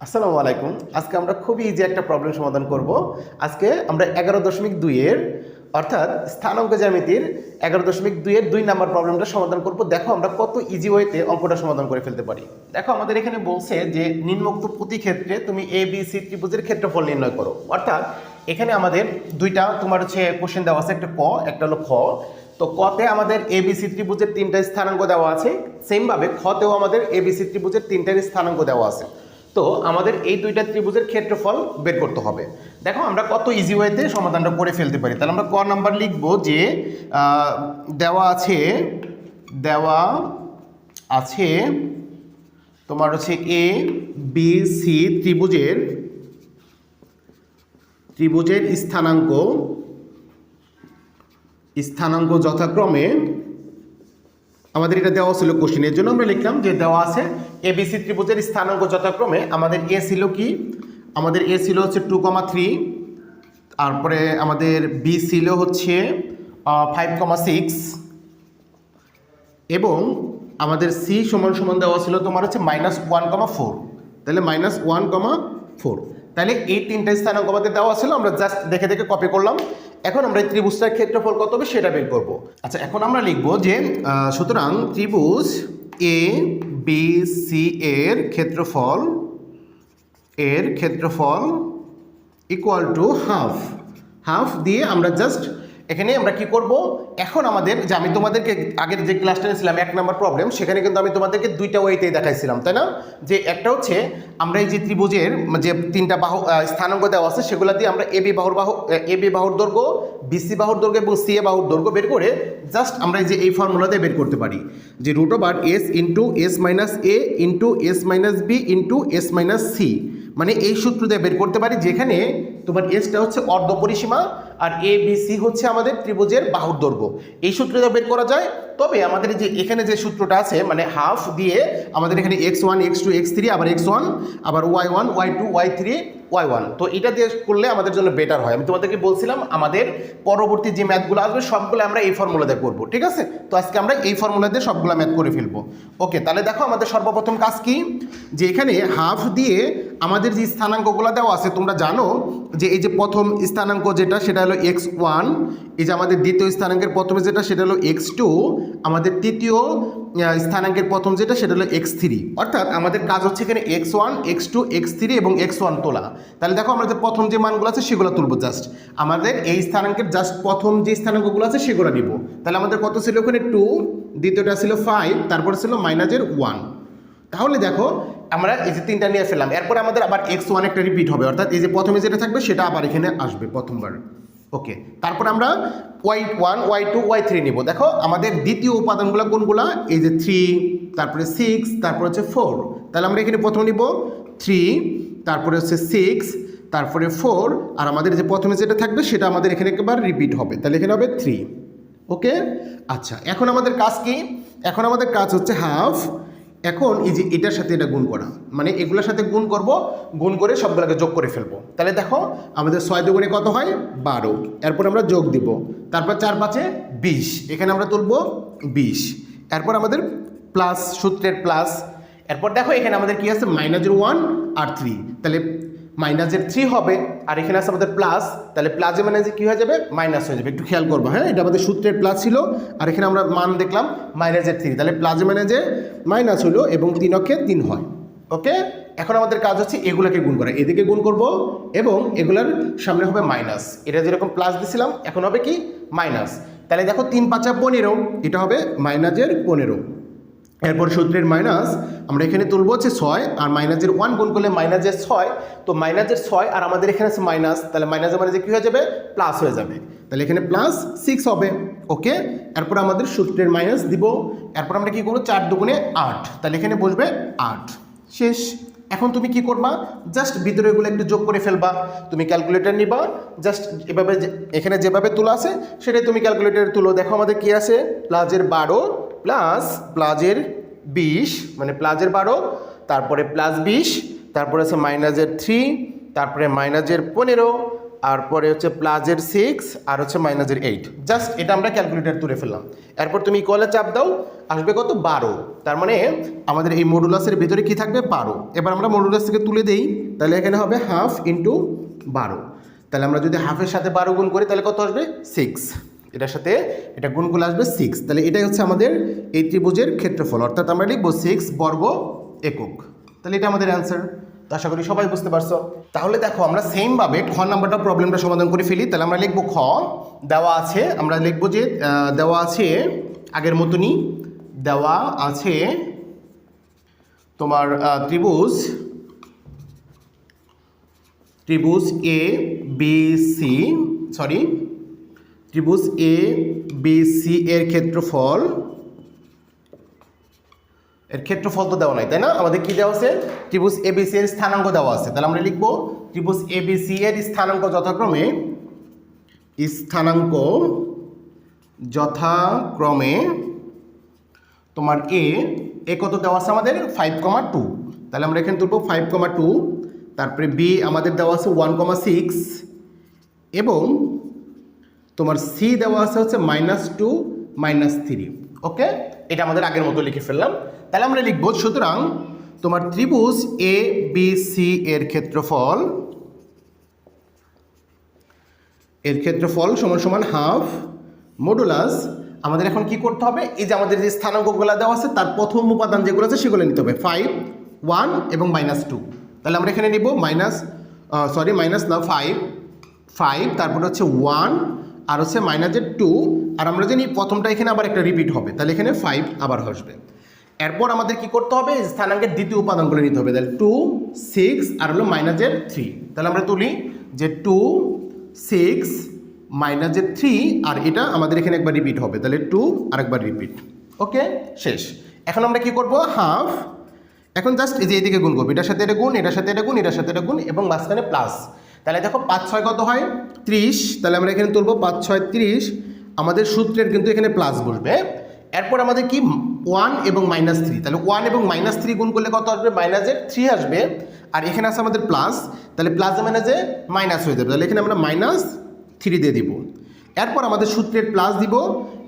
আসসালামু আলাইকুম। আজকে আমরা খুবই ইজি একটা প্রবলেম সমাধান করব। আজকে আমরা এগারো দশমিক দুইয়ের অর্থাৎ স্থানাঙ্ক জ্যামিতির এগারো দশমিক দুইয়ের দুই নাম্বার প্রবলেমটা সমাধান করব। দেখো আমরা কত ইজি ওয়েতে অঙ্কটা সমাধান করে ফেলতে পারি। দেখো আমাদের এখানে বলছে যে নিম্নোক্ত প্রতি ক্ষেত্রে তুমি এ বি সি ত্রিভুজের ক্ষেত্রফল নির্ণয় করো। অর্থাৎ এখানে আমাদের দুইটা তোমার হচ্ছে কোশ্চেন দেওয়া আছে, একটা ক, একটা হলো খ। তো কতে আমাদের এ বি এবিসি ত্রিভুজের তিনটা স্থানাঙ্ক দেওয়া আছে। সেমভাবে খতেও আমাদের এ বি এবিসি ত্রিভুজের তিনটার স্থানাঙ্ক দেওয়া আছে। তো আমাদের এই দুইটা ত্রিভুজের ক্ষেত্রফল বের করতে হবে। দেখো, আমরা কত ইজি ওয়েতে সমাধানটা করে ফেলতে পারি। তাহলে আমরা ক নাম্বার লিখব যে দেওয়া আছে দেওয়া আছে তোমার হচ্ছে এ বি সি ত্রিভুজের ত্রিভুজের স্থানাঙ্ক স্থানাঙ্ক যথাক্রমে আমাদের এটা দেওয়া ছিল কোশ্চেন এর জন্য আমরা লিখলাম যে দেওয়া আছে এ এবিসি ত্রিভুজের স্থানাঙ্ক যথাক্রমে আমাদের এ ছিল কি? আমাদের এ ছিল হচ্ছে টু কমা থ্রি তারপরে আমাদের বি ছিল হচ্ছে ফাইভ কমা সিক্স এবং আমাদের সি সমান সমান দেওয়া ছিল তোমার হচ্ছে মাইনাস ওয়ান কমা ফোর তাহলে মাইনাস ওয়ান কমা ফোর তাহলে এই তিনটা স্থানাঙ্ক আমাদের দেওয়া ছিল, আমরা জাস্ট দেখে দেখে কপি করলাম। এখন আমরা এই ত্রিভুজটার ক্ষেত্রফল কত হবে সেটা বের করব। আচ্ছা এখন আমরা লিখব যে সুতরাং ত্রিভুজ এ বি সি এর ক্ষেত্রফল এর ক্ষেত্রফল ইকুয়াল টু হাফ হাফ দিয়ে আমরা জাস্ট এখানে আমরা কি করব? এখন আমাদের যে আমি তোমাদেরকে আগের যে ক্লাসটা নিয়েছিলাম এক নম্বর প্রবলেম সেখানে কিন্তু আমি তোমাদেরকে দুইটা ওয়েতেই দেখাইছিলাম তাই না? যে একটা হচ্ছে আমরা এই যে ত্রিভুজের যে তিনটা বাহু আহ, স্থানাঙ্ক দেওয়া আছে সেগুলো দিয়ে আমরা এ বি বাহুর বাহু এ বি বাহুর দৈর্ঘ্য বিসি বাহুর দৈর্ঘ্য এবং সি এ বাহুর দৈর্ঘ্য বের করে জাস্ট আমরা এই যে এই ফর্মুলা দিয়ে বের করতে পারি। যে root over s into s minus a into s minus b into s minus c মানে এই সূত্র দিয়ে বের করতে পারি, যেখানে তোমার এসটা হচ্ছে অর্ধ পরিসীমা আর এ বি সি হচ্ছে আমাদের ত্রিভুজের বাহুর দৈর্ঘ্য। এই সূত্র দিয়ে বের করা যায়। তবে আমাদের যে এখানে যে সূত্রটা আছে মানে হাফ দিয়ে আমাদের এখানে x one x two x three আবার এক্স ওয়ান আবার y one y two y three y one তো এটা দিয়ে করলে আমাদের জন্য বেটার হয়। আমি তোমাদেরকে বলছিলাম, আমাদের পরবর্তী যে ম্যাথগুলো আসবে, সবগুলো আমরা এই ফর্মুলা দিয়ে করব, ঠিক আছে? তো আজকে আমরা এই ফর্মুলা দিয়ে সবগুলো ম্যাথ করে ফেলব। ওকে তাহলে দেখো আমাদের সর্বপ্রথম কাজ কি? যে এখানে হাফ দিয়ে আমাদের যে স্থানাঙ্কগুলো দেওয়া আছে, তোমরা জানো যে এই যে প্রথম স্থানাঙ্ক যেটা, সেটা হলো এক্স ওয়ান এই যে আমাদের দ্বিতীয় স্থানাঙ্কের প্রথমে যেটা, সেটা হলো এক্স টু আমাদের তৃতীয় স্থানাঙ্কের প্রথম যেটা, সেটা হলো এক্স থ্রি অর্থাৎ আমাদের কাজ হচ্ছে এখানে x one x two x three এবং এক্স ওয়ান তোলা। তাহলে দেখো আমরা যে প্রথম যে মানগুলো আছে, সেগুলো তুলবো জাস্ট আমাদের এই স্থানাঙ্কের জাস্ট প্রথম যে স্থানাঙ্কগুলো আছে, সেগুলো নিব। তাহলে আমাদের কত ছিল ওখানে টু দ্বিতীয়টা ছিল ফাইভ তারপরে ছিল মাইনাসের ওয়ান তাহলে দেখো, আমরা এই যে তিনটা নিয়ে ফেললাম। এরপরে আমাদের আবার এক্স ওয়ান একটা রিপিট হবে। অর্থাৎ এই যে প্রথমে যেটা থাকবে, সেটা আবার এখানে আসবে প্রথমবার। ওকে তারপর আমরা y one y two y three নিব। দেখো, আমাদের দ্বিতীয় উপাদানগুলো কোনগুলো? এই যে থ্রি তারপরে সিক্স তারপরে হচ্ছে ফোর তাহলে আমরা এখানে প্রথম নিব থ্রি তারপরে হচ্ছে সিক্স তারপরে ফোর আর আমাদের যে প্রথমে যেটা থাকবে সেটা আমাদের এখানে একবার রিপিট হবে। তাহলে এখানে হবে থ্রি ওকে আচ্ছা এখন আমাদের কাজ কি? এখন আমাদের কাজ হচ্ছে হাফ এখন এই যে এটার সাথে এটা গুণ করা মানে এগুলোর সাথে গুণ করব, গুণ করে সবগুলোকে যোগ করে ফেলব। তাহলে দেখো, আমাদের ছয় দুগুণে কত হয়? বারো। এরপর আমরা যোগ দিব। তারপর চার পাঁচে বিশ। এখানে আমরা তুলব বিশ। এরপর আমাদের প্লাস সূত্রের প্লাস এরপর দেখো, এখানে আমাদের কি আছে? মাইনাস ওয়ান আর থ্রি তাহলে মাইনাসের থ্রি হবে, আর এখানে আছে আমাদের প্লাস তাহলে প্লাসে যে কী হয়ে যাবে? মাইনাস হয়ে যাবে, একটু খেয়াল করব হ্যাঁ? এটা আমাদের সূত্রের প্লাস ছিল, আর এখানে আমরা মান দেখলাম মাইনাসের থ্রি তাহলে প্লাসে যে মাইনাস হলো এবং তিন অক্ষে তিন হয় ওকে এখন আমাদের কাজ হচ্ছে এগুলোকে গুণ করা, এদিকে গুণ করব, এবং এগুলার সামনে হবে মাইনাস এটা যেরকম প্লাস দিছিলাম, এখন হবে কি? মাইনাস তাহলে দেখো তিন পাঁচা পনেরো, এটা হবে মাইনাসের পনেরো এরপর সূত্রের মাইনাস আমরা এখানে তুলব হচ্ছে ছয়, আর মাইনাসের ওয়ান গুণ করলে মাইনাসের ছয়, তো মাইনাসের ছয় আর আমাদের এখানে আছে মাইনাস তাহলে মাইনাসের যে কী হয়ে যাবে? প্লাস হয়ে যাবে। তাহলে এখানে প্লাস সিক্স হবে ওকে এরপর আমাদের সূত্রের মাইনাস দিব, এরপর আমরা কি করব? চার দুগুণে আট, তাহলে এখানে বসবে আট। শেষ। এখন তুমি কি করবা? জাস্ট ভিতরে এগুলো একটু যোগ করে ফেলবা। তুমি ক্যালকুলেটর নিবা জাস্ট এভাবে এখানে যেভাবে তোলা আছে, সেটাই তুমি ক্যালকুলেটর তুলো। দেখো আমাদের কি আছে? প্লাজের বারো প্লাস প্লাজের বিশ মানে প্লাজের বারো, তারপরে প্লাস বিশ, তারপরে আছে মাইনাসের থ্রি, তারপরে মাইনাসের পনেরো আর পরে হচ্ছে প্লাজের সিক্স আর হচ্ছে মাইনাসের এইট। জাস্ট এটা আমরা ক্যালকুলেটার তুলে ফেললাম। এরপর তুমি কলে চাপ দাও, আসবে কত? বারো। তার মানে আমাদের এই মডুলাসের ভিতরে কি থাকবে? বারো। এবার আমরা মডুলাস থেকে তুলে দেই, তাহলে এখানে হবে হাফ ইন্টু বারো। তাহলে আমরা যদি হাফের সাথে বারো গুণ করি, তাহলে কত আসবে? সিক্স এটার সাথে এটা গুণ করলে আসবে সিক্স তাহলে এটাই হচ্ছে আমাদের এই ত্রিভুজের ক্ষেত্রফল। অর্থাৎ আমরা লিখব সিক্স বর্গ একক। তাহলে এটা আমাদের অ্যান্সার তো আশা করি সবাই বুঝতে পারছ। তাহলে দেখো, আমরা সেমভাবে খ নাম্বারটা প্রবলেমটা সমাধান করে ফেলি। তাহলে আমরা লিখব খ। দেওয়া আছে, আমরা লিখব যে দেওয়া আছে আগের মতনই। দেওয়া আছে তোমার ত্রিভুজ ত্রিভুজ এ বি সি সরি ত্রিভুজ এ বি সি এর ক্ষেত্রফল। এর ক্ষেত্রফল তো দেওয়া নাই, তাই না? আমাদের কি দেওয়া আছে? ত্রিভুজ এবিসি এর স্থানাঙ্ক দেওয়া আছে। তাহলে আমরা লিখব ত্রিভুজ এবিসি এর স্থানাঙ্ক যথাক্রমে স্থানাঙ্ক যথাক্রমে তোমার এ এ কত দেওয়া আছে আমাদের? ফাইভ কমা টু তাহলে আমরা এখানে তুলবো ফাইভ কমা টু তারপরে বি আমাদের দেওয়া আছে ওয়ান কমা সিক্স এবং তোমার সি দেওয়া আছে হচ্ছে minus two minus three okay এটা আমাদের আগের মতো লিখে ফেললাম। তাহলে আমরা লিখব, সুতরাং তোমার ত্রিভুজ এ বি সি এর ক্ষেত্রফল এর ক্ষেত্রফল সমান সমান হাফ মডুলাস আমাদের এখন কি করতে হবে? এই যে আমাদের যে স্থানাঙ্কগুলো দেওয়া আছে, তার প্রথম উপাদান যেগুলো আছে, সেগুলো নিতে হবে। ফাইভ ওয়ান এবং মাইনাস টু তাহলে আমরা এখানে নিব মাইনাস সরি মাইনাস না ফাইভ ফাইভ তারপর হচ্ছে ওয়ান আর হচ্ছে মাইনাসের টু আর আমরা জানি প্রথমটা এখানে আবার একটা রিপিট হবে। তাহলে এখানে ফাইভ আবার আসবে। এরপর আমাদের কি করতে হবে? স্থানাঙ্কের দ্বিতীয় উপাদানগুলো নিতে হবে। তাহলে টু সিক্স আর হলো মাইনাসের থ্রি তাহলে আমরা তুলি যে টু সিক্স মাইনাসের থ্রি আর এটা আমাদের এখানে একবার রিপিট হবে। তাহলে টু আর একবার রিপিট ওকে শেষ। এখন আমরা কি করব? হাফ এখন জাস্ট এই যে এইদিকে গুণ করব। এটার সাথে এটা গুণ, এটার সাথে এটা গুণ, এটার সাথে এটা গুণ, এবং মাঝখানে প্লাস তাহলে দেখো পাঁচ ছয় কত হয়? ত্রিশ। তাহলে আমরা এখানে তুলবো পাঁচ ছয় ত্রিশ। আমাদের সূত্রের কিন্তু এখানে প্লাস বসবে। এরপর আমাদের কি? ওয়ান এবং মাইনাস থ্রি তাহলে ওয়ান এবং মাইনাস থ্রি গুণ করলে কত আসবে? মাইনাসের থ্রি আসবে। আর এখানে আছে আমাদের প্লাস তাহলে প্লাস মাইনাসে মাইনাস হয়ে যাবে। তাহলে এখানে আমরা মাইনাস থ্রি দিয়ে দিব। এরপর আমাদের সূত্রের প্লাস দিব।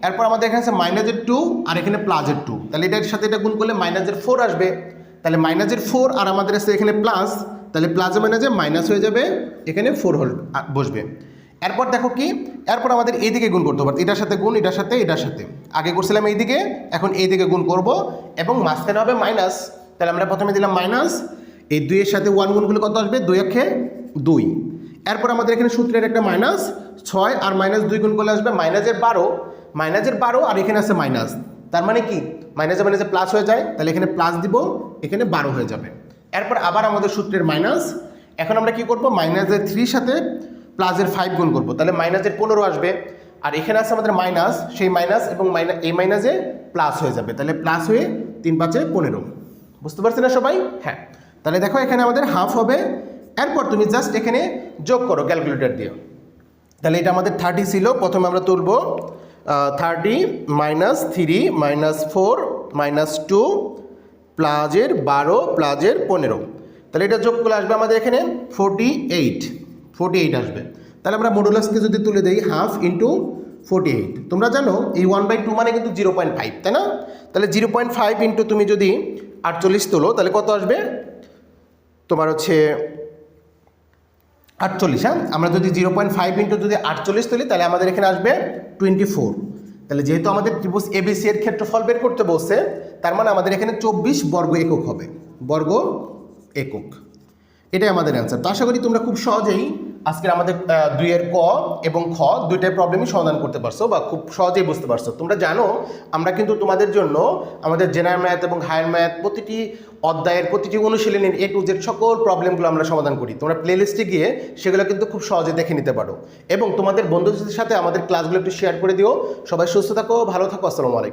এরপর আমাদের এখানে আছে মাইনাসের টু আর এখানে প্লাসের টু তাহলে এটার সাথে এটা গুণ করলে মাইনাসের ফোর আসবে। তাহলে মাইনাসের ফোর আর আমাদের আছে এখানে প্লাস তাহলে প্লাস মাইনাসে মাইনাস হয়ে যাবে এখানে ফোর হল আ, বসবে। এরপর দেখো কি এরপর আমাদের এইদিকে গুণ করতে হবে। এটার সাথে গুণ এটার সাথে এটার সাথে। আগে করছিলাম এইদিকে এখন এইদিকে গুণ করব এবং মাঝখানে হবে মাইনাস তাহলে আমরা প্রথমে দিলাম মাইনাস এই দুইয়ের সাথে ওয়ান গুণগুলো কত আসবে? দুই অক্ষে দুই। এরপর আমাদের এখানে সূত্রের একটা মাইনাস ছয় আর মাইনাস দুই গুণ করলে আসবে মাইনাসের বারো। মাইনাসের বারো আর এখানে আছে মাইনাস তার মানে কি? মাইনাসে মাইনাসে প্লাস হয়ে যায়। তাহলে এখানে প্লাস দিব এখানে বারো হয়ে যাবে। এরপর আবার আমাদের সূত্রের মাইনাস এখন আমরা কি করব? মাইনাসের থ্রির সাথে প্লাসের ফাইভ গুণ করব। তাহলে মাইনাসের পনেরো আসবে। আর এখানে আছে আমাদের মাইনাস সেই মাইনাস এবং মাইনাস এই মাইনাসে প্লাস হয়ে যাবে। তাহলে প্লাস হয়ে তিন পাঁচে পনেরো। বুঝতে পারছি না সবাই? হ্যাঁ। তাহলে দেখো এখানে আমাদের হাফ হবে। এরপর তুমি জাস্ট এখানে যোগ করো ক্যালকুলেটর দিয়ে। তাহলে এটা আমাদের থার্টি ছিল। প্রথমে আমরা তুলব thirty minus three minus four minus two প্লাজের বারো, প্লাজের পনেরো। তাহলে এটা যোগ করলে আসবে আমাদের এখানে ফোরটি এইট ফোরটি এইট আসবে। তাহলে আমরা মডুলাসকে যদি তুলে দিই হাফ ইন্টু ফোরটি এইট তোমরা জানো, এই ওয়ান বাই টু মানে কিন্তু জিরো পয়েন্ট ফাইভ তাই না? তাহলে জিরো পয়েন্ট ফাইভ ইন্টু তুমি যদি আটচল্লিশ তোলো, তাহলে কত আসবে? তোমার হচ্ছে আটচল্লিশ হ্যাঁ? আমরা যদি জিরো পয়েন্ট ফাইভ ইন্টু যদি আটচল্লিশ তুলি, তাহলে আমাদের এখানে আসবে টোয়েন্টি ফোর তাহলে যেহেতু আমাদের ত্রিভুজ এবিসি এর ক্ষেত্রফল বের করতে বলছে তার মানে আমাদের এখানে চব্বিশ বর্গ একক হবে। বর্গ একক। এটাই আমাদের অ্যান্সার তো আশা করি তোমরা খুব সহজেই আজকের আমাদের দুইয়ের ক এবং খ দুইটাই প্রবলেমই সমাধান করতে পারছ বা খুব সহজেই বুঝতে পারছ। তোমরা জানো, আমরা কিন্তু তোমাদের জন্য আমাদের জেনারেল ম্যাথ এবং হায়ার ম্যাথ প্রতিটি অধ্যায়ের প্রতিটি অনুশীলনের এ টু জেড সকল প্রবলেমগুলো আমরা সমাধান করি। তোমরা প্লেলিস্টে গিয়ে সেগুলো কিন্তু খুব সহজে দেখে নিতে পারো। এবং তোমাদের বন্ধুদের সাথে আমাদের ক্লাসগুলো একটু শেয়ার করে দিও। সবাই সুস্থ থাকো, ভালো থাকো, আসসালামু আলাইকুম।